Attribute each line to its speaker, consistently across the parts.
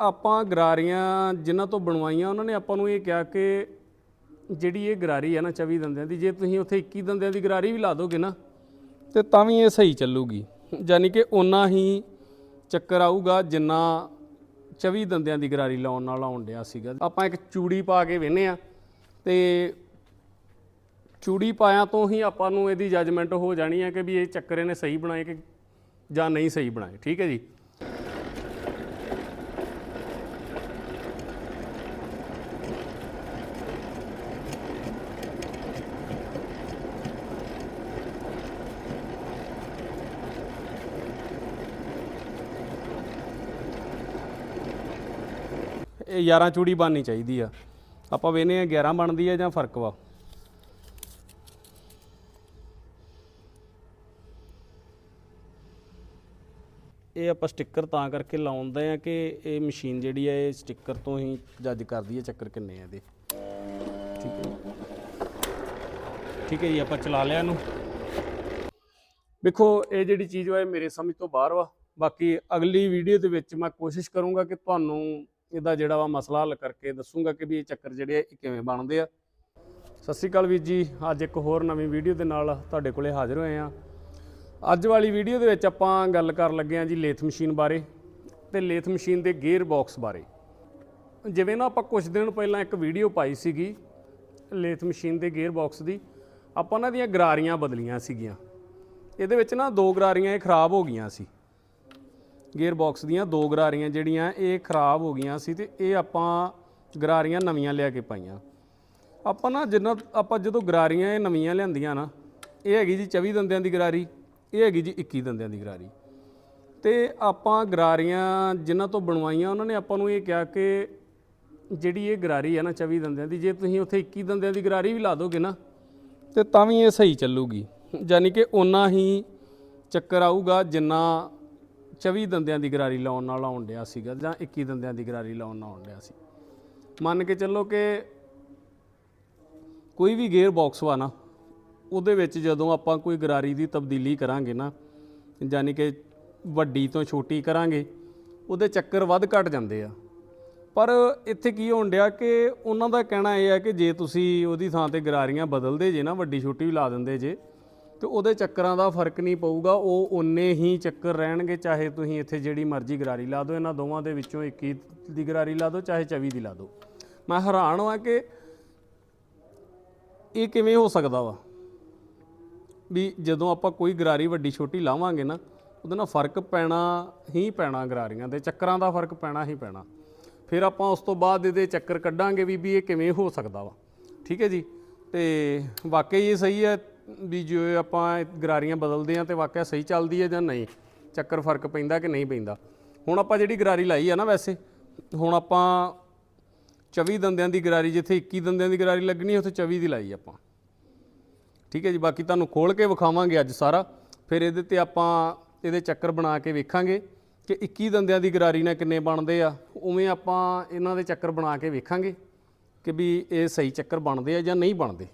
Speaker 1: ਆਪਾਂ ਗਰਾਰੀਆਂ ਜਿਨ੍ਹਾਂ ਤੋਂ ਬਣਵਾਈਆਂ, ਉਹਨਾਂ ਨੇ ਆਪਾਂ ਨੂੰ ਇਹ ਕਿਹਾ ਕਿ ਜਿਹੜੀ ਇਹ ਗਰਾਰੀ ਹੈ ਨਾ 24 ਦੰਦਿਆਂ ਦੀ, ਜੇ ਤੁਸੀਂ ਉੱਥੇ 21 ਦੰਦਿਆਂ ਦੀ ਗਰਾਰੀ ਵੀ ਲਾ ਦੋਗੇ ਨਾ, ਤੇ ਤਾਂ ਵੀ ਇਹ ਸਹੀ ਚੱਲੂਗੀ। ਯਾਨੀ ਕਿ ਓਨਾ ਹੀ ਚੱਕਰ ਆਊਗਾ ਜਿੰਨਾ 24 ਦੰਦਿਆਂ ਦੀ ਗਰਾਰੀ ਲਾਉਣ ਨਾਲ ਆਉਣ ਡਿਆ ਸੀਗਾ। ਆਪਾਂ ਇੱਕ ਚੂੜੀ ਪਾ ਕੇ ਵੇਨੇ ਆ, ਤੇ ਚੂੜੀ ਪਾਇਆ ਤੋਂ ਹੀ ਆਪਾਂ ਨੂੰ ਇਹਦੀ ਜੱਜਮੈਂਟ ਹੋ ਜਾਣੀ ਹੈ ਕਿ ਵੀ ਇਹ ਚੱਕਰ ਇਹਨੇ ਸਹੀ ਬਣਾਏ ਕਿ ਜਾਂ ਨਹੀਂ ਸਹੀ ਬਣਾਏ, ਠੀਕ ਹੈ ਜੀ? ਇਹ 11 ਚੂੜੀ ਬਣਨੀ ਚਾਹੀਦੀ ਆ। ਆਪਾਂ ਵੇਨੇ ਆ 11 ਬਣਦੀ ਆ ਜਾਂ ਫ਼ਰਕ ਵਾ। ਇਹ ਆਪਾਂ ਸਟicker ਤਾਂ ਕਰਕੇ ਲਾਉਂਦੇ ਆ ਕਿ ਇਹ ਮਸ਼ੀਨ ਜਿਹੜੀ ਆ, ਇਹ ਸਟicker ਤੋਂ ਹੀ ਜੱਜ ਕਰਦੀ ਹੈ ਚੱਕਰ ਕਿੰਨੇ ਆ ਇਹਦੇ। ਠੀਕ ਹੈ ਠੀਕ ਹੈ ਜੀ, ਆਪਾਂ ਚਲਾ ਲਿਆ ਇਹਨੂੰ। ਵੇਖੋ, ਇਹ ਜਿਹੜੀ ਚੀਜ਼ ਵਾ, ਇਹ ਮੇਰੇ ਸਮਝ ਤੋਂ ਬਾਹਰ ਵਾ। ਬਾਕੀ ਅਗਲੀ ਵੀਡੀਓ ਦੇ ਵਿੱਚ ਮੈਂ ਕੋਸ਼ਿਸ਼ ਕਰੂੰਗਾ ਕਿ ਤੁਹਾਨੂੰ ਇਹਦਾ ਜਿਹੜਾ ਵਾ ਮਸਲਾ ਹੱਲ ਕਰਕੇ ਦੱਸੂੰਗਾ ਕਿ ਵੀ ਇਹ ਚੱਕਰ ਜਿਹੜੇ ਆ, ਇਹ ਕਿਵੇਂ ਬਣਦੇ ਆ। ਸਤਿ ਸ਼੍ਰੀ ਅਕਾਲ ਵੀਰ ਜੀ, ਅੱਜ ਇੱਕ ਹੋਰ ਨਵੀਂ ਵੀਡੀਓ ਦੇ ਨਾਲ ਤੁਹਾਡੇ ਕੋਲੇ ਹਾਜ਼ਰ ਹੋਏ ਆ। ਅੱਜ ਵਾਲੀ ਵੀਡੀਓ ਦੇ ਵਿੱਚ ਆਪਾਂ ਗੱਲ ਕਰਨ ਲੱਗੇ ਆ ਜੀ ਲੇਥ ਮਸ਼ੀਨ ਬਾਰੇ ਤੇ ਲੇਥ ਮਸ਼ੀਨ ਦੇ ਗੇਅਰ ਬਾਕਸ ਬਾਰੇ। ਜਿਵੇਂ ਨਾ ਆਪਾਂ ਕੁਝ ਦਿਨ ਪਹਿਲਾਂ ਇੱਕ ਵੀਡੀਓ ਪਾਈ ਸੀਗੀ ਲੇਥ ਮਸ਼ੀਨ ਦੇ ਗੇਅਰ ਬਾਕਸ ਦੀ, ਆਪਾਂ ਉਹਨਾਂ ਦੀਆਂ ਗਰਾਰੀਆਂ ਬਦਲੀਆਂ ਸੀਗੀਆਂ। ਇਹਦੇ ਵਿੱਚ ਨਾ ਦੋ ਗਰਾਰੀਆਂ ਇਹ ਖਰਾਬ ਹੋ ਗਈਆਂ ਸੀ। ਗੇਅਰ ਬਾਕਸ ਦੀਆਂ ਦੋ ਗਰਾਰੀਆਂ ਜਿਹੜੀਆਂ ਇਹ ਖਰਾਬ ਹੋ ਗਈਆਂ ਸੀ ਤੇ ਇਹ ਆਪਾਂ ਗਰਾਰੀਆਂ ਨਵੀਆਂ ਲਿਆ ਕੇ ਪਾਈਆਂ। ਆਪਾਂ ਨਾ ਜਿੰਨਾ ਆਪਾਂ ਜਦੋਂ ਗਰਾਰੀਆਂ ਇਹ ਨਵੀਆਂ ਲਿਆਂਦੀਆਂ ਨਾ, ਇਹ ਹੈਗੀ ਜੀ 24 ਦੰਦਿਆਂ ਦੀ ਗਰਾਰੀ, ਇਹ ਹੈਗੀ ਜੀ 21 ਦੰਦਿਆਂ ਦੀ ਗਰਾਰੀ। ਤੇ ਆਪਾਂ ਗਰਾਰੀਆਂ ਜਿਨ੍ਹਾਂ ਤੋਂ ਬਣਵਾਈਆਂ, ਉਹਨਾਂ ਨੇ ਆਪਾਂ ਨੂੰ ਇਹ ਕਿਹਾ ਕਿ ਜਿਹੜੀ ਇਹ ਗਰਾਰੀ ਹੈ ਨਾ 24 ਦੰਦਿਆਂ ਦੀ, ਜੇ ਤੁਸੀਂ ਉੱਥੇ 21 ਦੰਦਿਆਂ ਦੀ ਗਰਾਰੀ ਵੀ ਲਾ ਦੋਗੇ ਨਾ, ਤੇ ਤਾਂ ਵੀ ਇਹ ਸਹੀ ਚੱਲੂਗੀ। ਯਾਨੀ ਕਿ ਓਨਾ ਹੀ ਚੱਕਰ ਆਊਗਾ ਜਿੰਨਾ 24 ਦੰਦਿਆਂ ਦੀ ਗਰਾਰੀ ਲਾਉਣ ਨਾਲ ਆਉਣ ਡਿਆ ਸੀਗਾ ਜਾਂ 21 ਦੰਦਿਆਂ ਦੀ ਗਰਾਰੀ ਲਾਉਣ ਨਾਲ ਆਉਣ ਡਿਆ ਸੀ। ਮੰਨ ਕੇ ਚੱਲੋ ਕਿ ਕੋਈ ਵੀ ਗੇਅਰ ਬਾਕਸ ਵਾ ਨਾ, ਉਹਦੇ ਵਿੱਚ ਜਦੋਂ ਆਪਾਂ ਕੋਈ ਗਰਾਰੀ ਦੀ ਤਬਦੀਲੀ ਕਰਾਂਗੇ ਨਾ, ਯਾਨੀ ਕਿ ਵੱਡੀ ਤੋਂ ਛੋਟੀ ਕਰਾਂਗੇ, ਉਹਦੇ ਚੱਕਰ ਵੱਧ ਘਟ ਜਾਂਦੇ ਆ। ਪਰ ਇੱਥੇ ਕੀ ਹੋਣ ਡਿਆ ਕਿ ਉਹਨਾਂ ਦਾ ਕਹਿਣਾ ਇਹ ਹੈ ਕਿ ਜੇ ਤੁਸੀਂ ਉਹਦੀ ਥਾਂ ਤੇ ਗਰਾਰੀਆਂ ਬਦਲਦੇ ਜੇ ਨਾ, ਵੱਡੀ ਛੋਟੀ ਵੀ ਲਾ ਦਿੰਦੇ ਜੇ ਤੇ ਉਹਦੇ ਚੱਕਰਾਂ ਦਾ ਫ਼ਰਕ ਨਹੀਂ ਪਊਗਾ, ਉਹ ਓਨੇ ਹੀ ਚੱਕਰ ਰਹਿਣਗੇ, ਚਾਹੇ ਤੁਸੀਂ ਇੱਥੇ ਜਿਹੜੀ ਮਰਜ਼ੀ ਗਰਾਰੀ ਲਾ ਦਿਓ, ਇਹਨਾਂ ਦੋਵਾਂ ਦੇ ਵਿੱਚੋਂ 21 ਦੀ ਗਰਾਰੀ ਲਾ ਦਿਓ, ਚਾਹੇ 24 ਦੀ ਲਾ ਦਿਓ। ਮੈਂ ਹੈਰਾਨ ਹਾਂ ਕਿ ਇਹ ਕਿਵੇਂ ਹੋ ਸਕਦਾ ਵਾ? ਵੀ ਜਦੋਂ ਆਪਾਂ ਕੋਈ ਗਰਾਰੀ ਵੱਡੀ ਛੋਟੀ ਲਾਵਾਂਗੇ ਨਾ, ਉਹਦੇ ਨਾਲ ਫ਼ਰਕ ਪੈਣਾ ਹੀ ਪੈਣਾ ਗਰਾਰੀਆਂ ਦੇ, ਚੱਕਰਾਂ ਦਾ ਫ਼ਰਕ ਪੈਣਾ ਹੀ ਪੈਣਾ। ਫਿਰ ਆਪਾਂ ਉਸ ਤੋਂ ਬਾਅਦ ਇਹਦੇ ਚੱਕਰ ਕੱਢਾਂਗੇ ਵੀ ਵੀ ਇਹ ਕਿਵੇਂ ਹੋ ਸਕਦਾ ਵਾ। ਠੀਕ ਹੈ ਜੀ? ਤੇ ਵਾਕਈ ਇਹ ਸਹੀ ਹੈ ਵੀ ਜੇ ਆਪਾਂ ਗਰਾਰੀਆਂ ਬਦਲਦੇ ਆ ਤੇ ਵਾਕਿਆ ਸਹੀ ਚੱਲਦੀ ਹੈ ਜਾਂ ਨਹੀਂ, ਚੱਕਰ ਫ਼ਰਕ ਪੈਂਦਾ ਕਿ ਨਹੀਂ ਪੈਂਦਾ। ਹੁਣ ਆਪਾਂ ਜਿਹੜੀ ਗਰਾਰੀ ਲਾਈ ਆ ਨਾ ਵੈਸੇ, ਹੁਣ ਆਪਾਂ 24 ਦੰਦਿਆਂ ਦੀ ਗਰਾਰੀ, ਜਿੱਥੇ 21 ਦੰਦਿਆਂ ਦੀ ਗਰਾਰੀ ਲੱਗਣੀ ਉੱਥੇ 24 ਦੀ ਲਾਈ ਆਪਾਂ। ਠੀਕ ਹੈ ਜੀ, ਬਾਕੀ ਤੁਹਾਨੂੰ ਖੋਲ ਕੇ ਵਿਖਾਵਾਂਗੇ ਅੱਜ ਸਾਰਾ। ਫਿਰ ਇਹਦੇ ਤੇ ਆਪਾਂ ਇਹਦੇ ਚੱਕਰ ਬਣਾ ਕੇ ਵੇਖਾਂਗੇ ਕਿ 21 ਦੰਦਿਆਂ ਦੀ ਗਰਾਰੀ ਨਾਲ ਕਿੰਨੇ ਬਣਦੇ ਆ। ਉਵੇਂ ਆਪਾਂ ਇਹਨਾਂ ਦੇ ਚੱਕਰ ਬਣਾ ਕੇ ਵੇਖਾਂਗੇ ਕਿ ਵੀ ਇਹ ਸਹੀ ਚੱਕਰ ਬਣਦੇ ਆ ਜਾਂ ਨਹੀਂ ਬਣਦੇ।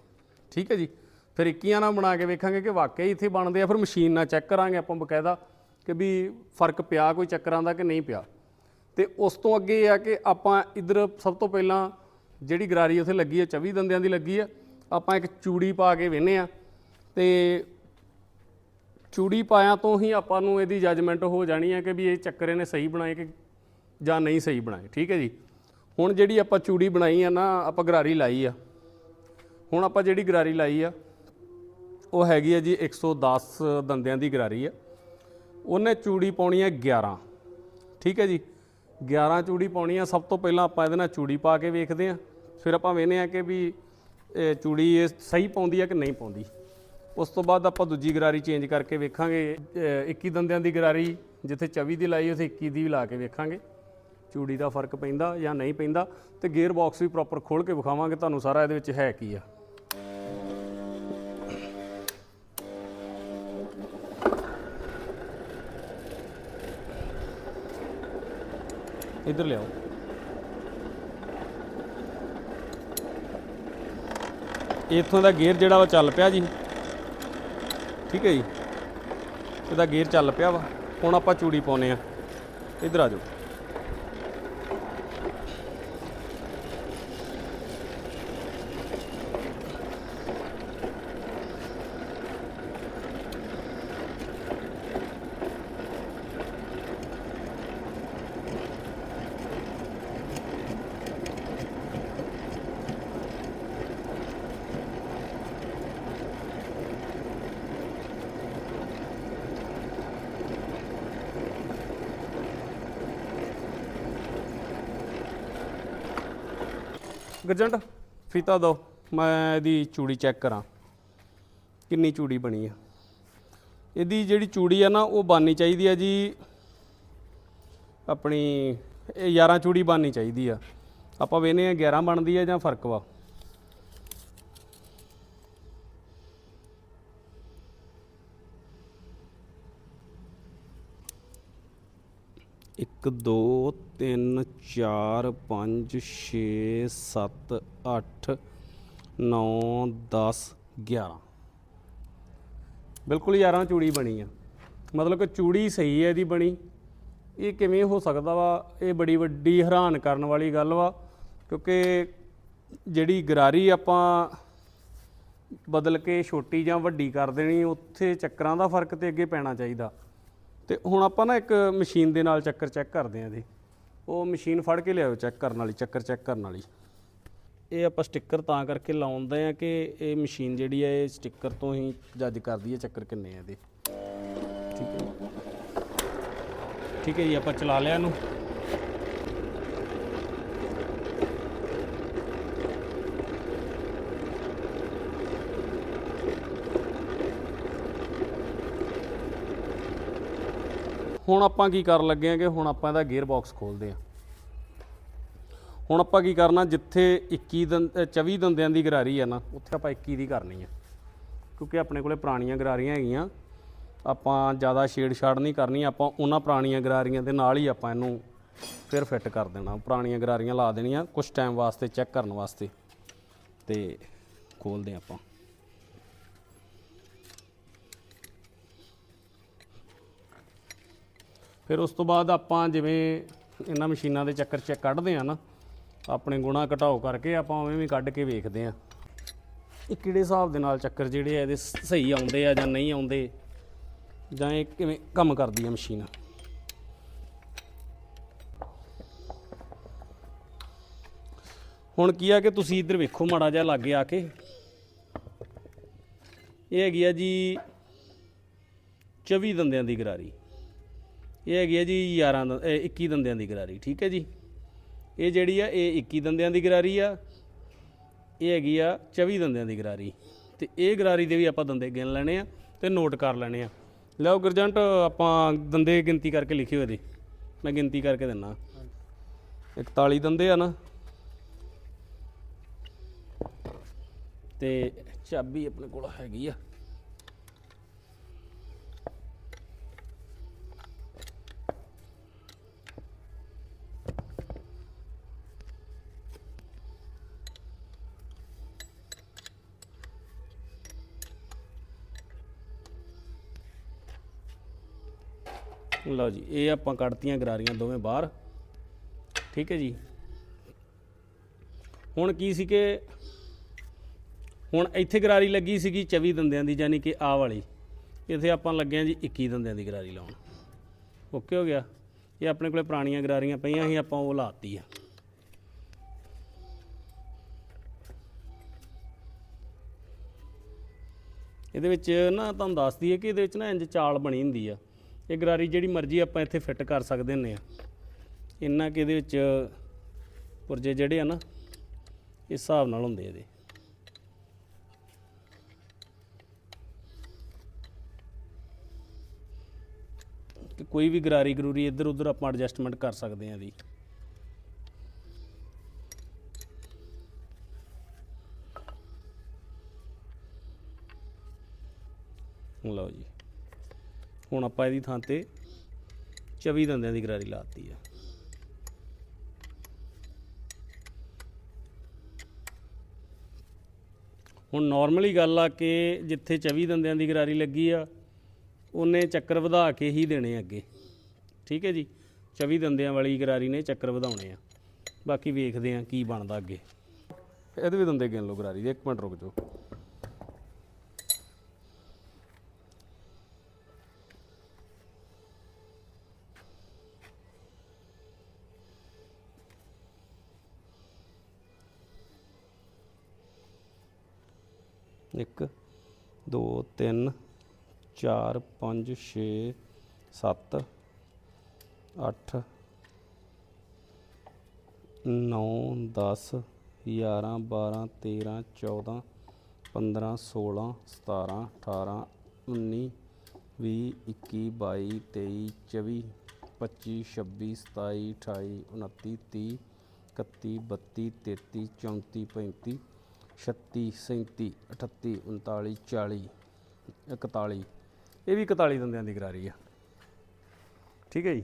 Speaker 1: ਠੀਕ ਹੈ ਜੀ। ਫਿਰ 21 ਨਾਲ ਬਣਾ ਕੇ ਵੇਖਾਂਗੇ ਕਿ ਵਾਕਈ ਇੱਥੇ ਬਣਦੇ ਆ, ਫਿਰ ਮਸ਼ੀਨ ਨਾਲ ਚੈੱਕ ਕਰਾਂਗੇ ਆਪਾਂ ਬਕਾਇਦਾ ਕਿ ਵੀ ਫ਼ਰਕ ਪਿਆ ਕੋਈ ਚੱਕਰਾਂ ਦਾ ਕਿ ਨਹੀਂ ਪਿਆ। ਤੇ ਉਸ ਤੋਂ ਅੱਗੇ ਇਹ ਆ ਕਿ ਆਪਾਂ ਇਧਰ ਸਭ ਤੋਂ ਪਹਿਲਾਂ ਜਿਹੜੀ ਗਰਾਰੀ ਉੱਥੇ ਲੱਗੀ ਹੈ 24 ਦੰਦਿਆਂ ਦੀ ਲੱਗੀ ਆ, ਆਪਾਂ ਇੱਕ ਚੂੜੀ ਪਾ ਕੇ ਵੇਨੇ ਆ। ਤੇ ਚੂੜੀ ਪਾਇਆ ਤੋਂ ਹੀ ਆਪਾਂ ਨੂੰ ਇਹਦੀ ਜੱਜਮੈਂਟ ਹੋ ਜਾਣੀ ਹੈ ਕਿ ਵੀ ਇਹ ਚੱਕਰ ਇਹਨੇ ਸਹੀ ਬਣਾਏ ਕਿ ਜਾਂ ਨਹੀਂ ਸਹੀ ਬਣਾਏ, ਠੀਕ ਹੈ ਜੀ? ਹੁਣ ਜਿਹੜੀ ਆਪਾਂ ਚੂੜੀ ਬਣਾਈ ਆ ਨਾ, ਆਪਾਂ ਗਰਾਰੀ ਲਾਈ ਆ। ਹੁਣ ਆਪਾਂ ਜਿਹੜੀ ਗਰਾਰੀ ਲਾਈ ਆ ਉਹ ਹੈਗੀ ਹੈ ਜੀ 110 ਦੰਦਿਆਂ ਦੀ ਗਰਾਰੀ ਹੈ। ਉਹਨੇ ਚੂੜੀ ਪਾਉਣੀ ਹੈ 11 ਠੀਕ ਹੈ ਜੀ। 11 ਚੂੜੀ ਪਾਉਣੀ ਆ ਸਭ ਤੋਂ ਪਹਿਲਾਂ ਆਪਾਂ ਇਹਦੇ ਨਾਲ ਚੂੜੀ ਪਾ ਕੇ ਵੇਖਦੇ ਆ ਫਿਰ ਆਪਾਂ ਵੇਖਦੇ ਆ ਕਿ ਵੀ ਇਹ ਚੂੜੀ ਇਹ ਸਹੀ ਪਾਉਂਦੀ ਆ ਕਿ ਨਹੀਂ ਪਾਉਂਦੀ। ਉਸ ਤੋਂ ਬਾਅਦ ਆਪਾਂ ਦੂਜੀ ਗਰਾਰੀ ਚੇਂਜ ਕਰਕੇ ਵੇਖਾਂਗੇ। ਅਹ 21 ਦੰਦਿਆਂ ਦੀ ਗਰਾਰੀ, ਜਿੱਥੇ 24 ਦੀ ਲਾਈ, ਉੱਥੇ 21 ਦੀ ਵੀ ਲਾ ਕੇ ਵੇਖਾਂਗੇ। ਚੂੜੀ ਦਾ ਫ਼ਰਕ ਪੈਂਦਾ ਜਾਂ ਨਹੀਂ ਪੈਂਦਾ। ਤੇ ਗੇਅਰ ਬਾਕਸ ਵੀ ਪ੍ਰੋਪਰ ਖੋਲ ਕੇ ਵਿਖਾਵਾਂਗੇ। ਤੁਹਾਨੂੰ ਸਾਰਾ ਇਹਦੇ ਵਿੱਚ ਹੈ ਕੀ ਆ। ਇੱਧਰ ਲਿਆਓ। ਇੱਥੋਂ ਦਾ ਗੇਅਰ ਜਿਹੜਾ ਵਾ ਚੱਲ ਪਿਆ ਜੀ। ਠੀਕ ਹੈ ਜੀ। ਇਹਦਾ ਗੇਅਰ ਚੱਲ ਪਿਆ ਵਾ। ਹੁਣ ਆਪਾਂ ਚੂੜੀ ਪਾਉਨੇ ਆ ਇੱਧਰ ਆ ਜਾਓ। ਗਰਜੰਟ, ਫੀਤਾ ਦੋ, ਮੈਂ ਇਹਦੀ ਚੂੜੀ ਚੈੱਕ ਕਰਾਂ। ਕਿੰਨੀ ਚੂੜੀ ਬਣੀ ਆ। ਇਹਦੀ ਜਿਹੜੀ ਚੂੜੀ ਆ ਨਾ, ਉਹ ਬਾਨੀ ਚਾਹੀਦੀ ਆ ਜੀ। ਆਪਣੀ, ਇਹ 11 ਚੂੜੀ ਬਾਨੀ ਚਾਹੀਦੀ ਆ। ਆਪਾਂ ਵੇਨੇ ਆ 11 ਬਣਦੀ ਆ ਜਾਂ ਫ਼ਰਕ ਵਾ। ਇੱਕ, ਦੋ, ਤਿੰਨ, ਚਾਰ, ਪੰਜ, ਛੇ, ਸੱਤ, ਅੱਠ, ਨੌ 10 11 ਬਿਲਕੁਲ 11 ਚੂੜੀ ਬਣੀ ਆ। ਮਤਲਬ ਕਿ ਚੂੜੀ ਸਹੀ ਹੈ ਇਹਦੀ ਬਣੀ। ਇਹ ਕਿਵੇਂ ਹੋ ਸਕਦਾ ਵਾ? ਇਹ ਬੜੀ ਵੱਡੀ ਹੈਰਾਨ ਕਰਨ ਵਾਲੀ ਗੱਲ ਵਾ, ਕਿਉਂਕਿ ਜਿਹੜੀ ਗਰਾਰੀ ਆਪਾਂ ਬਦਲ ਕੇ ਛੋਟੀ ਜਾਂ ਵੱਡੀ ਕਰ ਦੇਣੀ, ਉੱਥੇ ਚੱਕਰਾਂ ਦਾ ਫ਼ਰਕ ਤੇ ਅੱਗੇ ਪੈਣਾ ਚਾਹੀਦਾ। ਤੇ ਹੁਣ ਆਪਾਂ ਨਾ ਇੱਕ ਮਸ਼ੀਨ ਦੇ ਨਾਲ ਚੱਕਰ ਚੈੱਕ ਕਰਦੇ ਆਂ ਇਹਦੇ। ਉਹ ਮਸ਼ੀਨ ਫੜ ਕੇ ਲਿਆਓ ਚੈੱਕ ਕਰਨ ਵਾਲੀ, ਚੱਕਰ ਚੈੱਕ ਕਰਨ ਵਾਲੀ। ਇਹ ਆਪਾਂ ਸਟicker ਤਾਂ ਕਰਕੇ ਲਾਉਂਦੇ ਆ ਕਿ ਇਹ ਮਸ਼ੀਨ ਜਿਹੜੀ ਹੈ, ਇਹ ਸਟicker ਤੋਂ ਹੀ ਜੱਜ ਕਰਦੀ ਹੈ ਚੱਕਰ ਕਿੰਨੇ ਆ ਇਹਦੇ। ਠੀਕ ਹੈ ਠੀਕ ਹੈ ਜੀ, ਆਪਾਂ ਚਲਾ ਲਿਆ ਇਹਨੂੰ। ਹੁਣ ਆਪਾਂ ਕੀ ਕਰਨ ਲੱਗੇ ਆ ਕਿ ਹੁਣ ਆਪਾਂ ਇਹਦਾ ਗੇਅਰ ਬਾਕਸ ਖੋਲਦੇ ਆ ਹੁਣ ਆਪਾਂ ਕੀ ਕਰਨਾ ਜਿੱਥੇ 21 ਦੰਦ ਅ, 24 ਦੰਦਿਆਂ ਦੀ ਗਰਾਰੀ ਆ ਨਾ ਉੱਥੇ ਆਪਾਂ 21 ਦੀ ਕਰਨੀ ਆ। ਕਿਉਂਕਿ ਆਪਣੇ ਕੋਲੇ ਪੁਰਾਣੀਆਂ ਗਰਾਰੀਆਂ ਹੈਗੀਆਂ। ਆਪਾਂ ਜ਼ਿਆਦਾ ਛੇੜਛਾੜ ਨਹੀਂ ਕਰਨੀ ਆਪਾਂ ਉਹਨਾਂ ਪੁਰਾਣੀਆਂ ਗਰਾਰੀਆਂ ਦੇ ਨਾਲ ਹੀ ਆਪਾਂ ਇਹਨੂੰ ਫਿਰ ਫਿੱਟ ਕਰ ਦੇਣਾ। ਪੁਰਾਣੀਆਂ ਗਰਾਰੀਆਂ ਲਾ ਦੇਣੀਆਂ ਕੁਝ ਟਾਈਮ ਵਾਸਤੇ ਚੈੱਕ ਕਰਨ ਵਾਸਤੇ। ਤੇ ਖੋਲਦੇ ਹਾਂ ਆਪਾਂ। ਫਿਰ ਉਸ ਤੋਂ ਬਾਅਦ ਆਪਾਂ ਜਿਵੇਂ ਇਹਨਾਂ ਮਸ਼ੀਨਾਂ ਦੇ ਚੱਕਰ ਚ ਕੱਢਦੇ ਆ ਨਾ, ਆਪਣੇ ਗੁਣਾ ਘਟਾਓ ਕਰਕੇ ਆਪਾਂ ਉਵੇਂ ਵੀ ਕੱਢ ਕੇ ਵੇਖਦੇ ਆ। ਇਹ ਕਿਹੜੇ ਹਿਸਾਬ ਦੇ ਨਾਲ ਚੱਕਰ ਜਿਹੜੇ ਆ ਇਹਦੇ ਸਹੀ ਆਉਂਦੇ ਆ ਜਾਂ ਨਹੀਂ ਆਉਂਦੇ, ਜਾਂ ਇਹ ਕਿਵੇਂ ਕੰਮ ਕਰਦੀ ਆ ਮਸ਼ੀਨ? ਹੁਣ ਕੀ ਆ ਕਿ ਤੁਸੀਂ ਇੱਧਰ ਵੇਖੋ ਮਾੜਾ ਜਿਹਾ ਲਾਗੇ ਆ ਕੇ। ਇਹ ਹੈਗੀ ਆ ਜੀ 24 ਦੰਦਿਆਂ ਦੀ ਗਰਾਰੀ। ਇਹ ਹੈਗੀ ਹੈ ਜੀ 11 ਦੰ- ਇਹ 21 ਦੰਦਿਆਂ ਦੀ ਗਰਾਰੀ, ਠੀਕ ਹੈ ਜੀ? ਇਹ ਜਿਹੜੀ ਆ, ਇਹ 21 ਦੰਦਿਆਂ ਦੀ ਗਰਾਰੀ ਆ, ਇਹ ਹੈਗੀ ਆ 24 ਦੰਦਿਆਂ ਦੀ ਗਰਾਰੀ। ਤੇ ਇਹ ਗਰਾਰੀ ਦੇ ਵੀ ਆਪਾਂ ਦੰਦੇ ਗਿਣ ਲੈਣੇ ਆ ਤੇ ਨੋਟ ਕਰ ਲੈਣੇ ਆ। ਲਓ ਗੁਰਜੰਟ, ਆਪਾਂ ਦੰਦੇ ਗਿਣਤੀ ਕਰਕੇ ਲਿਖੇ ਹੋਏ ਦੇ ਮੈਂ ਗਿਣਤੀ ਕਰਕੇ ਦਿੰਨਾ। 41 ਦੰਦੇ ਆ ਨਾ। ਤੇ ਚਾਬੀ ਆਪਣੇ ਕੋਲ ਹੈਗੀ ਆ। ਲਓ ਜੀ, ਇਹ ਆਪਾਂ ਕੱਢਤੀਆਂ ਗਰਾਰੀਆਂ ਦੋਵੇਂ ਬਾਹਰ। ਠੀਕ ਹੈ ਜੀ। ਹੁਣ ਕੀ ਸੀ ਕਿ ਹੁਣ ਇੱਥੇ ਗਰਾਰੀ ਲੱਗੀ ਸੀਗੀ 24 ਦੰਦਿਆਂ ਦੀ, ਯਾਨੀ ਕਿ ਆਹ ਵਾਲੀ। ਇੱਥੇ ਆਪਾਂ ਲੱਗੇ ਹਾਂ ਜੀ 21 ਦੰਦਿਆਂ ਦੀ ਗਰਾਰੀ ਲਾਉਣ। ਓਕੇ ਹੋ ਗਿਆ। ਇਹ ਆਪਣੇ ਕੋਲੇ ਪੁਰਾਣੀਆਂ ਗਰਾਰੀਆਂ ਪਈਆਂ ਸੀ, ਆਪਾਂ ਉਹ ਲਾਤੀ ਆ। ਇਹਦੇ ਵਿੱਚ ਨਾ ਤੁਹਾਨੂੰ ਦੱਸ ਦਈਏ ਕਿ ਇਹਦੇ ਵਿੱਚ ਨਾ ਇੰਜ ਚਾਲ ਬਣੀ ਹੁੰਦੀ ਆ। ਇਹ ਗਰਾਰੀ ਜਿਹੜੀ ਮਰਜ਼ੀ ਆਪਾਂ ਇੱਥੇ ਫਿੱਟ ਕਰ ਸਕਦੇ ਹੁੰਦੇ ਆ। ਇੰਨਾ ਕਿ ਇਹਦੇ ਵਿੱਚ ਪੁਰਜੇ ਜਿਹੜੇ ਆ ਨਾ ਇਸ ਹਿਸਾਬ ਨਾਲ ਹੁੰਦੇ ਇਹਦੇ। ਤੇ ਕੋਈ ਵੀ ਗਰਾਰੀ ਗਰੂਰੀ ਇੱਧਰ ਉੱਧਰ ਆਪਾਂ ਐਡਜਸਟਮੈਂਟ ਕਰ ਸਕਦੇ ਆ ਇਹਦੀ। ਲਓ ਜੀ। ਹੁਣ ਆਪਾਂ ਇਹਦੀ ਥਾਂ ਤੇ 24 ਦੰਦਿਆਂ ਦੀ ਗਰਾਰੀ ਲਾਤੀ ਆ। ਹੁਣ ਨਾਰਮਲੀ ਗੱਲ ਆ ਕਿ ਜਿੱਥੇ 24 ਦੰਦਿਆਂ ਦੀ ਗਰਾਰੀ ਲੱਗੀ ਆ, ਉਹਨੇ ਚੱਕਰ ਵਧਾ ਕੇ ਹੀ ਦੇਣੇ ਅੱਗੇ। ਠੀਕ ਹੈ ਜੀ? 24 ਦੰਦਿਆਂ ਵਾਲੀ ਗਰਾਰੀ ਨੇ ਚੱਕਰ ਵਧਾਉਣੇ ਆ। ਬਾਕੀ ਵੇਖਦੇ ਆ ਕੀ ਬਣਦਾ ਅੱਗੇ। ਇਹਦੇ ਵੀ ਦੰਦੇ ਗਿਣ ਲਓ ਗਰਾਰੀ ਦੇ, ਇੱਕ ਮਿੰਟ ਰੁਕ ਜਾਓ। ਇੱਕ, ਦੋ, ਤਿੰਨ, ਚਾਰ, ਪੰਜ, ਛੇ, ਸੱਤ, ਅੱਠ, ਨੌ 10 11 12 13 14 15 16 17 18 19 ਵੀਹ, ਇੱਕੀ, ਬਾਈ, ਤੇਈ, ਚੌਵੀ, ਪੱਚੀ, ਛੱਬੀ, ਸਤਾਈ, ਅਠਾਈ, ਉਨੱਤੀ, ਤੀਹ, ਇਕੱਤੀ, ਬੱਤੀ, ਤੇਤੀ, ਚੌਂਤੀ, ਪੈਂਤੀ 36 37 38 39 40 41 ਇਹ ਵੀ 41 ਦੰਦਿਆਂ ਦੀ ਗਰਾਰੀ ਆ। ਠੀਕ ਹੈ ਜੀ?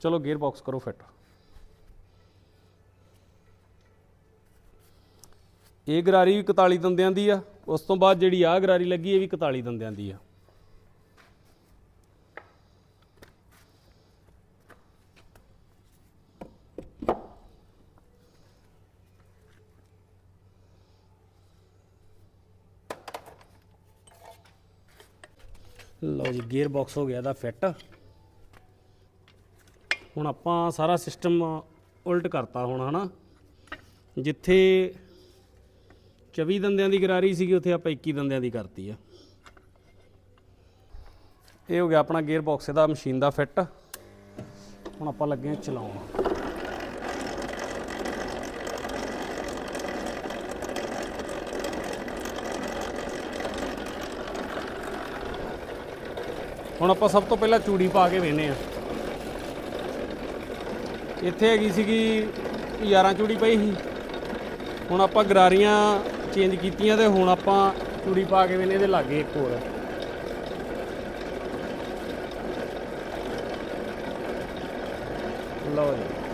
Speaker 1: ਚਲੋ ਗੇਅਰ ਬਾਕਸ ਕਰੋ ਫਿੱਟ ਇਹ ਗਰਾਰੀ ਵੀ 41 ਦੰਦਿਆਂ ਦੀ ਆ। ਉਸ ਤੋਂ ਬਾਅਦ ਜਿਹੜੀ ਆ ਗਰਾਰੀ ਲੱਗੀ, ਇਹ ਵੀ 41 ਦੰਦਿਆਂ ਦੀ ਆ ਲਓ ਜੀ ਗੇਅਰ ਬਾਕਸ ਹੋ ਗਿਆ ਦਾ ਫਿੱਟ ਹੁਣ ਆਪਾਂ ਸਾਰਾ ਸਿਸਟਮ ਉਲਟ ਕਰਤਾ ਹੁਣ, ਹਨਾ? ਜਿੱਥੇ 24 ਦੰਦਿਆਂ ਦੀ ਗਰਾਰੀ ਸੀਗੀ, ਉੱਥੇ ਆਪਾਂ 21 ਦੰਦਿਆਂ ਦੀ ਕਰਤੀ ਆ। ਇਹ ਹੋ ਗਿਆ ਆਪਣਾ ਗੇਅਰ ਬਾਕਸ ਇਹਦਾ ਮਸ਼ੀਨ ਦਾ ਫਿੱਟ ਹੁਣ ਆਪਾਂ ਲੱਗੇ ਹਾਂ ਚਲਾਉਣ। ਹੁਣ ਆਪਾਂ ਸਭ ਤੋਂ ਪਹਿਲਾਂ ਚੂੜੀ ਪਾ ਕੇ ਵੇਨੇ ਆ ਇੱਥੇ ਹੈਗੀ ਸੀਗੀ 11 ਚੂੜੀ ਪਈ ਸੀ। ਹੁਣ ਆਪਾਂ ਗਰਾਰੀਆਂ ਚੇਂਜ ਕੀਤੀਆਂ ਤੇ ਹੁਣ ਆਪਾਂ ਚੂੜੀ ਪਾ ਕੇ ਵੇਨੇ ਇਹਦੇ ਲਾਗੇ ਇੱਕ ਹੋਰ। ਲਓ ਜੀ।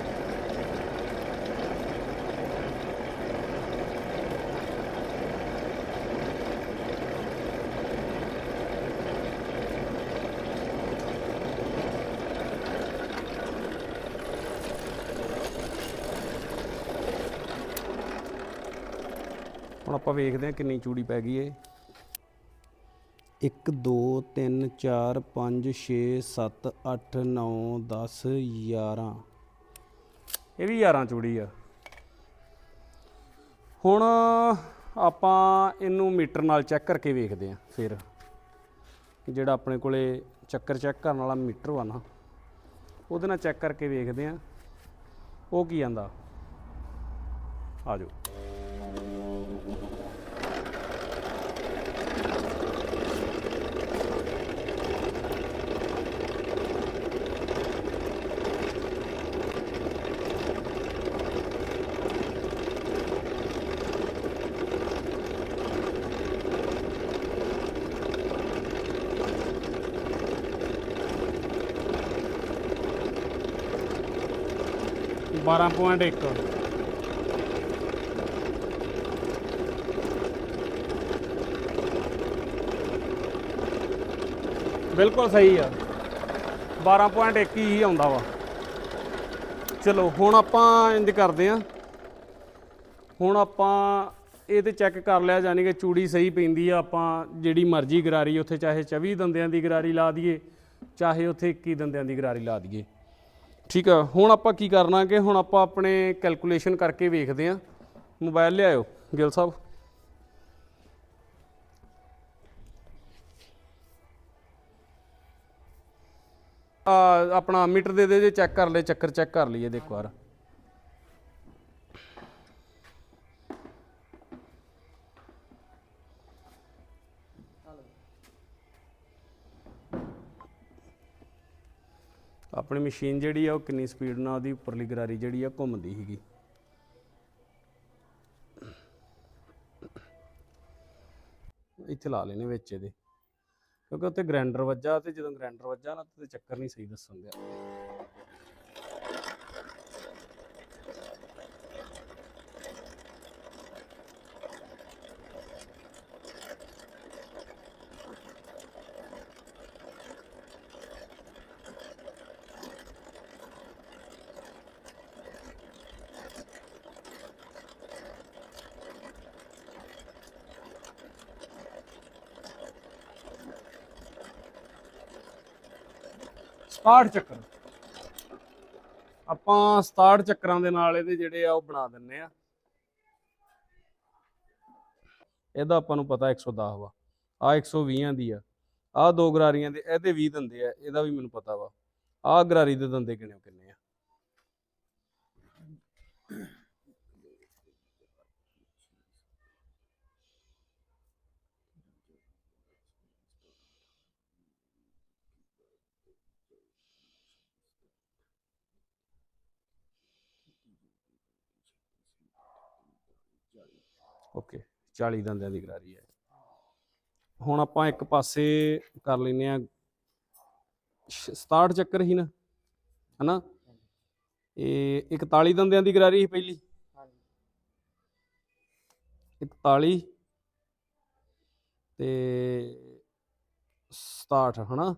Speaker 1: ਆਪਾਂ ਵੇਖਦੇ ਹਾਂ ਕਿੰਨੀ ਚੂੜੀ ਪੈ ਗਈ ਏ। 1 2 3 4 5 6 7 8 9 10 11 ਇਹ ਵੀ 11 ਚੂੜੀ ਆ। ਹੁਣ ਆਪਾਂ ਇਹਨੂੰ ਮੀਟਰ ਨਾਲ ਚੈੱਕ ਕਰਕੇ ਵੇਖਦੇ ਹਾਂ ਫਿਰ। ਜਿਹੜਾ ਆਪਣੇ ਕੋਲੇ ਚੱਕਰ ਚੈੱਕ ਕਰਨ ਵਾਲਾ ਮੀਟਰ ਵਾ ਨਾ ਉਹਦੇ ਨਾਲ ਚੈੱਕ ਕਰਕੇ ਵੇਖਦੇ ਹਾਂ। ਉਹ ਕੀ ਆਂਦਾ? ਆ ਜਾਓ। ਬਾਰਾਂ ਪੁਆਇੰਟ ਇੱਕ। ਬਿਲਕੁਲ ਸਹੀ ਆ। 12.1 ਹੀ ਆਉਂਦਾ ਵਾ। ਚਲੋ, ਹੁਣ ਆਪਾਂ ਇੰਜ ਕਰਦੇ ਆ। ਹੁਣ ਆਪਾਂ ਇਹ ਤੇ ਚੈੱਕ ਕਰ ਲਿਆ ਜਾਨੀ ਕਿ ਚੂੜੀ ਸਹੀ ਪੈਂਦੀ ਆ, ਆਪਾਂ ਜਿਹੜੀ ਮਰਜ਼ੀ ਗਰਾਰੀ ਉੱਥੇ ਚਾਹੇ 24 ਦੰਦਿਆਂ ਦੀ ਗਰਾਰੀ ਲਾ ਦਈਏ, ਚਾਹੇ ਉੱਥੇ 21 ਦੰਦਿਆਂ ਦੀ ਗਰਾਰੀ ਲਾ ਦਈਏ। ਠੀਕ ਆ, ਹੁਣ ਆਪਾਂ ਕੀ ਕਰਨਾ ਕਿ ਹੁਣ ਆਪਾਂ ਆਪਣੇ ਕੈਲਕੂਲੇਸ਼ਨ ਕਰਕੇ ਵੇਖਦੇ ਆ ਮੋਬਾਈਲ ਲਿਆਇਓ, ਗਿਲ ਸਾਹਿਬ। ਆ, ਆਪਣਾ ਮੀਟਰ ਦੇ ਦੇ, ਜੇ ਚੈੱਕ ਕਰ ਲੈ ਚੱਕਰ ਚੈੱਕ ਕਰ ਲਈਏ ਦੇ ਇੱਕ ਮਸ਼ੀਨ ਜਿਹੜੀ ਆ, ਉਹ ਕਿੰਨੀ ਸਪੀਡ ਨਾਲ ਉਹਦੀ ਉੱਪਰਲੀ ਗਰਾਰੀ ਜਿਹੜੀ ਆ ਘੁੰਮਦੀ ਸੀਗੀ। ਇੱਥੇ ਲਾ ਲੈਨੇ ਵਿੱਚ ਇਹਦੇ। ਕਿਉਂਕਿ ਉੱਤੇ ਗ੍ਰਾਈਂਡਰ ਵੱਜਾ ਤੇ ਜਦੋਂ ਗ੍ਰਾਈਂਡਰ ਵੱਜਾ ਨਾ, ਤੇ ਚੱਕਰ ਨਹੀਂ ਸਹੀ ਦੱਸਣ ਦਿਆ। ਸਟਾਰਟ ਚੱਕਰ। ਆਪਾਂ 67 ਚੱਕਰਾਂ ਦੇ ਨਾਲ ਇਹਦੇ ਜਿਹੜੇ ਆ, ਉਹ ਬਣਾ ਦਿੰਨੇ ਆ। ਇਹਦਾ ਆਪਾਂ ਨੂੰ ਪਤਾ 110 ਵਾ। ਆ 120 ਦੀ ਆ। ਆ ਦੋ ਗਰਾਰੀਆਂ ਦੇ, ਇਹਦੇ 20 ਦੰਦੇ ਆ। ਇਹਦਾ ਵੀ ਮੈਨੂੰ ਪਤਾ ਵਾ। ਆ ਗਰਾਰੀ ਦੇ ਦੰਦੇ ਕਿੰਨੇ ਕਿੰਨੇ ਆ? ਓਕੇ 40 ਦੰਦਿਆਂ ਦੀ ਗਰਾਰੀ ਹੈ। ਹੁਣ ਆਪਾਂ ਇੱਕ ਪਾਸੇ ਕਰ ਲੈਨੇ ਆ 67 ਚੱਕਰ ਹੀ ਨਾ ਹਨਾ? ਇਹ 41 ਦੰਦਿਆਂ ਦੀ ਗਰਾਰੀ ਸੀ ਪਹਿਲੀ।
Speaker 2: ਹਾਂਜੀ।
Speaker 1: 41 ਤੇ 67 ਹਨਾ?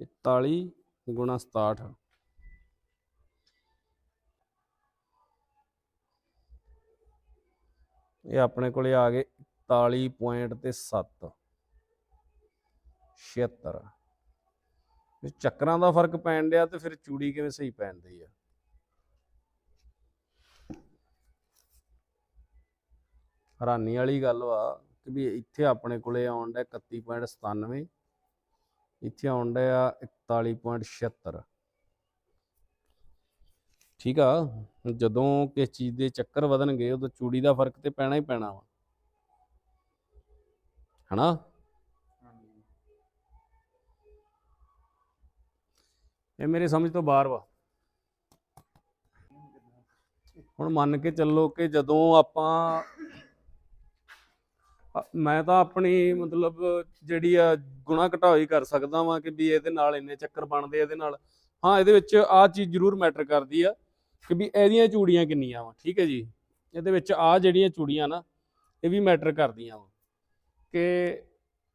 Speaker 1: 41 ਗੁਣਾ 67 ਇਹ ਆਪਣੇ ਕੋਲੇ ਆ ਗਏ 41 ਪੁਆਇੰਟ ਤੇ 7 76 ਇਹ ਚੱਕਰਾਂ ਦਾ ਫ਼ਰਕ ਪੈਣ ਡਿਆ ਤੇ ਫਿਰ ਚੂੜੀ ਕਿਵੇਂ ਸਹੀ ਪੈਣ ਪੈਂਦੀ ਆ? ਹੈਰਾਨੀ ਵਾਲੀ ਗੱਲ ਵਾ ਕਿ ਵੀ ਇੱਥੇ ਆਪਣੇ ਕੋਲੇ ਆਉਣ ਡਿਆ 31.97 ਇੱਥੇ ਆਉਣ ਡਿਆ 41.76 ਠੀਕ ਆ, ਜਦੋਂ ਕਿਸ ਚੀਜ਼ ਦੇ ਚੱਕਰ ਵਧਣਗੇ, ਉਦੋਂ ਚੂੜੀ ਦਾ ਫ਼ਰਕ ਤੇ ਪੈਣਾ ਹੀ ਪੈਣਾ ਵਾ। ਹਨਾ? ਇਹ ਮੇਰੀ ਸਮਝ ਤੋਂ ਬਾਹਰ ਵਾ। ਹੁਣ ਮੰਨ ਕੇ ਚੱਲੋ ਕਿ ਜਦੋਂ ਆਪਾਂ ਮੈਂ ਤਾਂ ਆਪਣੀ ਮਤਲਬ ਜਿਹੜੀ ਆ ਗੁਣਾ ਘਟਾਈ ਕਰ ਸਕਦਾ ਵਾਂ ਕਿ ਵੀ ਇਹਦੇ ਨਾਲ ਇੰਨੇ ਚੱਕਰ ਬਣਦੇ ਇਹਦੇ ਨਾਲ। ਹਾਂ, ਇਹਦੇ ਵਿੱਚ ਆ ਚੀਜ਼ ਜ਼ਰੂਰ ਮੈਟਰ ਕਰਦੀ ਆ। ਕਿ ਵੀ ਇਹਦੀਆਂ ਚੂੜੀਆਂ ਕਿੰਨੀਆਂ ਵਾ, ਠੀਕ ਹੈ ਜੀ? ਇਹਦੇ ਵਿੱਚ ਆ ਜਿਹੜੀਆਂ ਚੂੜੀਆਂ ਨਾ, ਇਹ ਵੀ ਮੈਟਰ ਕਰਦੀਆਂ ਵਾ। ਕਿ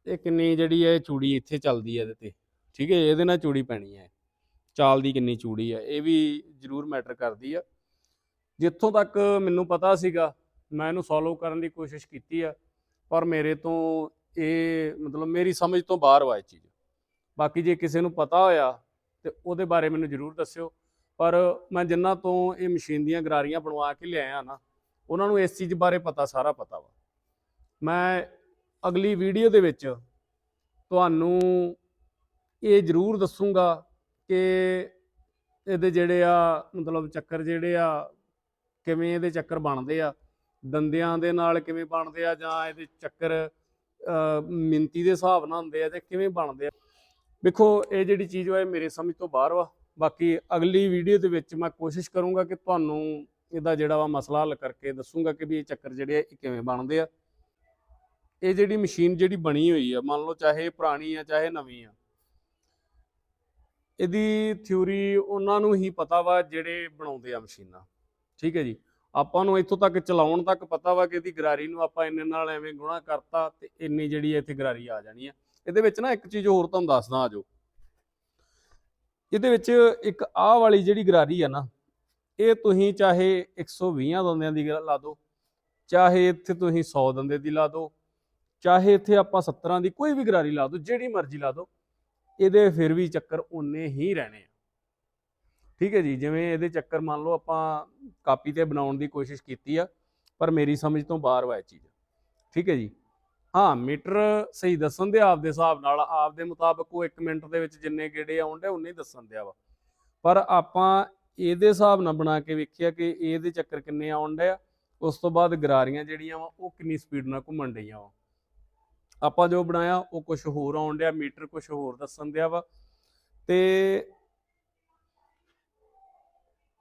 Speaker 1: ਇਹ ਕਿੰਨੀ ਜਿਹੜੀ ਹੈ ਚੂੜੀ ਇੱਥੇ ਚੱਲਦੀ ਹੈ ਇਹਦੇ ਤੇ, ਠੀਕ ਹੈ, ਇਹਦੇ ਨਾਲ ਚੂੜੀ ਪੈਣੀ ਹੈ। ਚਾਲ ਦੀ ਕਿੰਨੀ ਚੂੜੀ ਹੈ, ਇਹ ਵੀ ਜ਼ਰੂਰ ਮੈਟਰ ਕਰਦੀ ਆ। ਜਿੱਥੋਂ ਤੱਕ ਮੈਨੂੰ ਪਤਾ ਸੀਗਾ, ਮੈਂ ਇਹਨੂੰ ਸੋਲਵ ਕਰਨ ਦੀ ਕੋਸ਼ਿਸ਼ ਕੀਤੀ ਆ, ਪਰ ਮੇਰੇ ਤੋਂ ਇਹ ਮਤਲਬ ਮੇਰੀ ਸਮਝ ਤੋਂ ਬਾਹਰ ਵਾ ਇਹ ਚੀਜ਼। ਬਾਕੀ ਜੇ ਕਿਸੇ ਨੂੰ ਪਤਾ ਹੋਇਆ, ਤੇ ਉਹਦੇ ਬਾਰੇ ਮੈਨੂੰ ਜ਼ਰੂਰ ਦੱਸਿਓ। ਪਰ ਮੈਂ ਜਿੰਨਾ ਤੋਂ ਇਹ ਮਸ਼ੀਨ ਦੀਆਂ ਗਰਾਰੀਆਂ ਬਣਵਾ ਕੇ ਲਿਆਇਆ ਨਾ ਉਹਨਾਂ ਨੂੰ ਇਸ ਚੀਜ਼ ਬਾਰੇ ਪਤਾ ਸਾਰਾ ਪਤਾ ਵਾ। ਮੈਂ ਅਗਲੀ ਵੀਡੀਓ ਦੇ ਵਿੱਚ ਤੁਹਾਨੂੰ ਇਹ ਜ਼ਰੂਰ ਦੱਸੂਗਾ ਕਿ ਇਹਦੇ ਜਿਹੜੇ ਆ ਮਤਲਬ ਚੱਕਰ ਜਿਹੜੇ ਆ ਕਿਵੇਂ ਇਹਦੇ ਚੱਕਰ ਬਣਦੇ ਆ ਦੰਦਿਆਂ ਦੇ ਨਾਲ ਕਿਵੇਂ ਬਣਦੇ ਆ ਜਾਂ ਇਹਦੇ ਚੱਕਰ ਅ, ਮਿੰਤੀ ਦੇ ਹਿਸਾਬ ਨਾਲ ਹੁੰਦੇ ਆ ਤੇ ਕਿਵੇਂ ਬਣਦੇ ਆ। ਵੇਖੋ ਇਹ ਜਿਹੜੀ ਚੀਜ਼ ਵਾ ਇਹ ਮੇਰੇ ਸਮਝ ਤੋਂ ਬਾਹਰ ਵਾ। ਬਾਕੀ ਅਗਲੀ ਵੀਡੀਓ ਦੇ ਵਿੱਚ ਮੈਂ ਕੋਸ਼ਿਸ਼ ਕਰੂੰਗਾ ਕਿ ਤੁਹਾਨੂੰ ਇਹਦਾ ਜਿਹੜਾ ਵਾ ਮਸਲਾ ਹੱਲ ਕਰਕੇ ਦੱਸੂਗਾ ਕਿ ਵੀ ਇਹ ਚੱਕਰ ਜਿਹੜੇ ਆ, ਇਹ ਕਿਵੇਂ ਬਣਦੇ ਆ। ਇਹ ਜਿਹੜੀ ਮਸ਼ੀਨ ਜਿਹੜੀ ਬਣੀ ਹੋਈ ਆ, ਮੰਨ ਲਓ ਚਾਹੇ ਪੁਰਾਣੀ ਆ, ਚਾਹੇ ਨਵੀਂ ਆ, ਇਹਦੀ ਥਿਊਰੀ ਉਹਨਾਂ ਨੂੰ ਹੀ ਪਤਾ ਵਾ ਜਿਹੜੇ ਬਣਾਉਂਦੇ ਆ ਮਸ਼ੀਨਾਂ। ਠੀਕ ਹੈ ਜੀ? ਆਪਾਂ ਨੂੰ ਇੱਥੋਂ ਤੱਕ ਚਲਾਉਣ ਤੱਕ ਪਤਾ ਵਾ ਕਿ ਇਹਦੀ ਗਰਾਰੀ ਨੂੰ ਆਪਾਂ ਇੰਨੇ ਨਾਲ ਐਵੇਂ ਗੁਣਾ ਕਰਤਾ ਤੇ ਇੰਨੀ ਜਿਹੜੀ ਇੱਥੇ ਗਰਾਰੀ ਆ ਜਾਣੀ ਆ। ਇਹਦੇ ਵਿੱਚ ਨਾ ਇੱਕ ਚੀਜ਼ ਹੋਰ ਤੁਹਾਨੂੰ ਦੱਸਦਾ ਆਜੋ ਇਹਦੇ ਵਿੱਚ ਇੱਕ ਆਹ ਵਾਲੀ ਜਿਹੜੀ ਗਰਾਰੀ ਆ ਨਾ, ਇਹ ਤੁਸੀਂ ਚਾਹੇ 120 ਦੰਦਿਆਂ ਦੀ ਲਾ ਦਿਓ ਚਾਹੇ ਇੱਥੇ ਤੁਸੀਂ 100 ਦੰਦੇ ਦੀ ਲਾ ਦਿਓ ਚਾਹੇ ਇੱਥੇ ਆਪਾਂ 70 ਦੀ ਕੋਈ ਵੀ ਗਰਾਰੀ ਲਾ ਦਿਓ ਜਿਹੜੀ ਮਰਜ਼ੀ ਲਾ ਦਿਓ ਇਹਦੇ ਫਿਰ ਵੀ ਚੱਕਰ ਉਨੇ ਹੀ ਰਹਿਣੇ ਆ। ਠੀਕ ਹੈ ਜੀ, ਜਿਵੇਂ ਇਹਦੇ ਚੱਕਰ ਮੰਨ ਲਓ ਆਪਾਂ ਕਾਪੀ ਤੇ ਬਣਾਉਣ ਦੀ ਕੋਸ਼ਿਸ਼ ਕੀਤੀ ਆ, ਪਰ ਮੇਰੀ ਸਮਝ ਤੋਂ ਬਾਹਰ ਵਾ ਇਹ ਚੀਜ਼ ਠੀਕ ਹੈ ਜੀ। ਹਾਂ, ਮੀਟਰ ਸਹੀ ਦੱਸਣ ਦੇ ਆਪਦੇ ਹਿਸਾਬ ਨਾਲ, ਆਪਦੇ ਮੁਤਾਬਕ ਉਹ 1 ਮਿੰਟ ਦੇ ਵਿੱਚ ਜਿੰਨੇ ਗੇੜੇ ਆਉਂਦੇ ਉਨੇ ਦੱਸਣ ਦਿਆ ਵਾ। ਪਰ ਆਪਾਂ ਇਹਦੇ ਹਿਸਾਬ ਨਾਲ ਬਣਾ ਕੇ ਵੇਖਿਆ ਕਿ ਇਹਦੇ ਚੱਕਰ ਕਿੰਨੇ ਆਉਂਦੇ ਆ, ਉਸ ਤੋਂ ਬਾਅਦ ਗਰਾਰੀਆਂ ਜਿਹੜੀਆਂ ਵਾ, ਉਹ ਕਿੰਨੀ ਸਪੀਡ ਨਾਲ ਘੁੰਮਣ ਡਈਆਂ ਵਾ। ਆਪਾਂ ਜੋ ਬਣਾਇਆ, ਉਹ ਕੁਝ ਹੋਰ ਆਉਣ ਡਿਆ ਮੀਟਰ ਕੁਝ ਹੋਰ ਦੱਸਣ ਦਿਆ ਵਾ। ਤੇ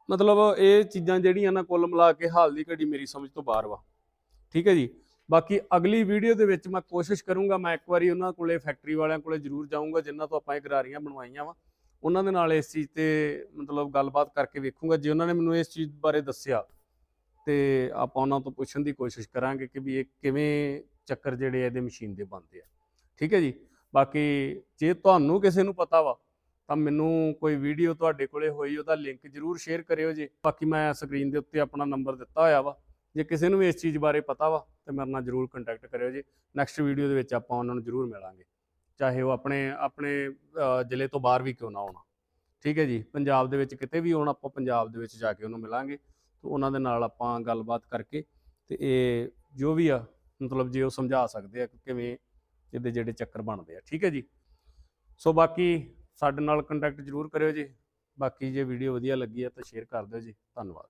Speaker 1: ਮਤਲਬ ਇਹ ਚੀਜ਼ਾਂ ਜਿਹੜੀਆਂ ਨਾ ਕੁੱਲ ਮਿਲਾ ਕੇ ਹਾਲ ਦੀ ਘੜੀ ਮੇਰੀ ਸਮਝ ਤੋਂ ਬਾਹਰ ਵਾ। ਠੀਕ ਹੈ ਜੀ? ਬਾਕੀ ਅਗਲੀ ਵੀਡੀਓ ਦੇ ਵਿੱਚ ਮੈਂ ਕੋਸ਼ਿਸ਼ ਕਰੂੰਗਾ, ਮੈਂ ਇੱਕ ਵਾਰੀ ਉਹਨਾਂ ਕੋਲੇ ਫੈਕਟਰੀ ਵਾਲਿਆਂ ਕੋਲੇ ਜ਼ਰੂਰ ਜਾਊਂਗਾ, ਜਿਨ੍ਹਾਂ ਤੋਂ ਆਪਾਂ ਇਹ ਗਰਾਰੀਆਂ ਬਣਵਾਈਆਂ ਵਾ। ਉਹਨਾਂ ਦੇ ਨਾਲ ਇਸ ਚੀਜ਼ ਤੇ ਮਤਲਬ ਗੱਲਬਾਤ ਕਰਕੇ ਵੇਖੂੰਗਾ। ਜੇ ਉਹਨਾਂ ਨੇ ਮੈਨੂੰ ਇਸ ਚੀਜ਼ ਬਾਰੇ ਦੱਸਿਆ, ਤੇ ਆਪਾਂ ਉਹਨਾਂ ਤੋਂ ਪੁੱਛਣ ਦੀ ਕੋਸ਼ਿਸ਼ ਕਰਾਂਗੇ ਕਿ ਵੀ ਇਹ ਕਿਵੇਂ ਚੱਕਰ ਜਿਹੜੇ ਇਹਦੇ ਮਸ਼ੀਨ ਦੇ ਬਣਦੇ ਆ। ਠੀਕ ਹੈ ਜੀ? ਬਾਕੀ ਜੇ ਤੁਹਾਨੂੰ ਕਿਸੇ ਨੂੰ ਪਤਾ ਵਾ, ਤਾਂ ਮੈਨੂੰ ਕੋਈ ਵੀਡੀਓ ਤੁਹਾਡੇ ਕੋਲੇ ਹੋਈ, ਉਹਦਾ ਲਿੰਕ ਜਰੂਰ ਸ਼ੇਅਰ ਕਰਿਓ ਜੀ। ਬਾਕੀ ਮੈਂ ਸਕਰੀਨ ਦੇ ਉੱਤੇ ਆਪਣਾ ਨੰਬਰ ਦਿੱਤਾ ਹੋਇਆ ਵਾ। ਜੇ ਕਿਸੇ ਨੂੰ ਵੀ ਇਸ ਚੀਜ਼ ਬਾਰੇ ਪਤਾ ਵਾ, ਤੇ ਮੇਰੇ ਨਾਲ ਜਰੂਰ ਕੰਟੈਕਟ ਕਰਿਓ ਜੀ। ਨੈਕਸਟ ਵੀਡੀਓ ਦੇ ਵਿੱਚ ਆਪਾਂ ਉਹਨਾਂ ਨੂੰ ਜਰੂਰ ਮਿਲਾਂਗੇ। ਚਾਹੇ ਉਹ ਆਪਣੇ ਆਪਣੇ ਜ਼ਿਲ੍ਹੇ ਤੋਂ ਬਾਹਰ ਵੀ ਕਿਉਂ ਨਾ ਆਉਣ। ਠੀਕ ਹੈ ਜੀ? ਪੰਜਾਬ ਦੇ ਵਿੱਚ ਕਿਤੇ ਵੀ ਆਉਣ, ਆਪਾਂ ਪੰਜਾਬ ਦੇ ਵਿੱਚ ਜਾ ਕੇ ਉਹਨੂੰ ਮਿਲਾਂਗੇ। ਤੇ ਉਹਨਾਂ ਦੇ ਨਾਲ ਆਪਾਂ ਗੱਲਬਾਤ ਕਰਕੇ ਤੇ ਇਹ ਜੋ ਵੀ ਆ, ਮਤਲਬ ਜੇ ਉਹ ਸਮਝਾ ਸਕਦੇ ਆ ਕਿਵੇਂ ਇਹਦੇ ਜਿਹੜੇ ਚੱਕਰ ਬਣਦੇ ਆ। ਠੀਕ ਹੈ ਜੀ? ਸੋ ਬਾਕੀ ਸਾਡੇ ਨਾਲ ਕੰਟੈਕਟ ਜਰੂਰ ਕਰਿਓ ਜੀ। ਬਾਕੀ ਜੇ ਵੀਡੀਓ ਵਧੀਆ ਲੱਗੀ ਆ ਤਾਂ ਸ਼ੇਅਰ ਕਰ ਦਿਓ ਜੀ। ਧੰਨਵਾਦ।